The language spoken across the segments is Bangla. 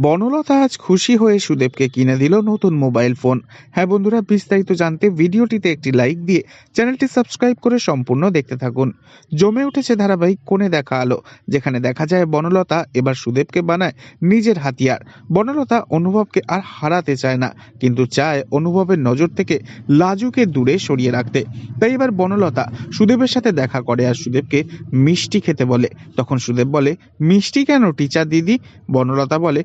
বনলতা আজ খুশি হয়ে সুদেবকে কিনে দিল নতুন মোবাইল ফোন। হ্যাঁ বন্ধুরা, বিস্তারিত জানতে ভিডিওটিতে একটি লাইক দিয়ে চ্যানেলটি সাবস্ক্রাইব করে সম্পূর্ণ দেখতে থাকুন। জমে উঠেছে ধারাবাহিক কোণে দেখা আলো, যেখানে দেখা যায় বনলতা এবার সুদেবকে বানায় নিজের হাতিয়ার। বনলতা অনুভবকে আর হারাতে চায় না, কিন্তু চায় অনুভবের নজর থেকে লাজুকে দূরে সরিয়ে রাখতে। তাই এবার বনলতা সুদেবের সাথে দেখা করে আর সুদেবকে মিষ্টি খেতে বলে। তখন সুদেব বলে, মিষ্টি কেন, টিচার দিদি? বনলতা বলে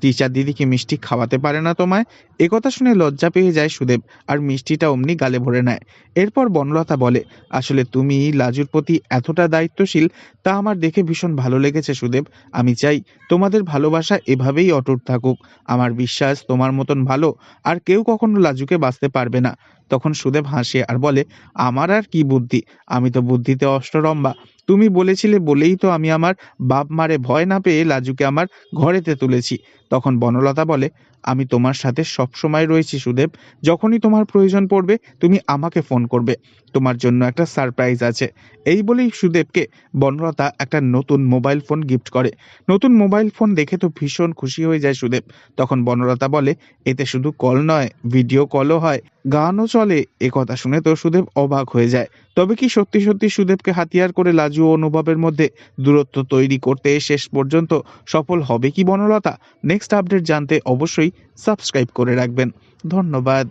টিচার দিদি কি মিষ্টি খাওয়াতে পারে না তোমায়? একথা শুনে লজ্জা পেয়ে যায় সুদেব, আর মিষ্টিটা অমনি গালে ভরে নেয়। এরপর বনলতা বলে, আসলে তুমি লাজুর প্রতি এতটা দায়িত্বশীল, তা আমার দেখে ভীষণ ভালো লেগেছে সুদেব। আমি চাই তোমাদের ভালোবাসা এভাবেই অটুট থাকুক। আমার বিশ্বাস তোমার মতন ভালো আর কেউ কখনো লাজুকে বাঁচতে পারবে না। তখন সুদেব হাসে আর বলে, আমার আর কি বুদ্ধি? আমি তো বুদ্ধিতে অষ্টরম্বা তুমি বলেছিলে বলেই তো আমি আমার বাপ মারে ভয় না পেয়ে লাজুকে আমার ঘরেতে তুলেছি। তখন বনলতা বলে, আমি তোমার সাথে সবসময় রয়েছি সুদেব। যখনই তোমার প্রয়োজন পড়বে, তুমি আমাকে ফোন করবে। তোমার জন্য একটা সারপ্রাইজ আছে। এই বলেই সুদেবকে বনলতা একটা নতুন মোবাইল ফোন গিফট করে। নতুন মোবাইল ফোন দেখে তো ভীষণ খুশি হয়ে যায় সুদেব। তখন বনলতা বলে, এতে শুধু কল নয়, ভিডিও কলও হয়। গানও চলে, এ কথা শুনে তো সুদেব অবাক হয়ে যায়। তবে কি সত্যি সত্যি সুদেবকে হাতিয়ার করে লাজু অনুভবের মধ্যে দূরত্ব তৈরি করতে শেষ পর্যন্ত সফল হবে কি বনলতা? নেক্সট আপডেট জানতে অবশ্যই সাবস্ক্রাইব করে রাখবেন। ধন্যবাদ।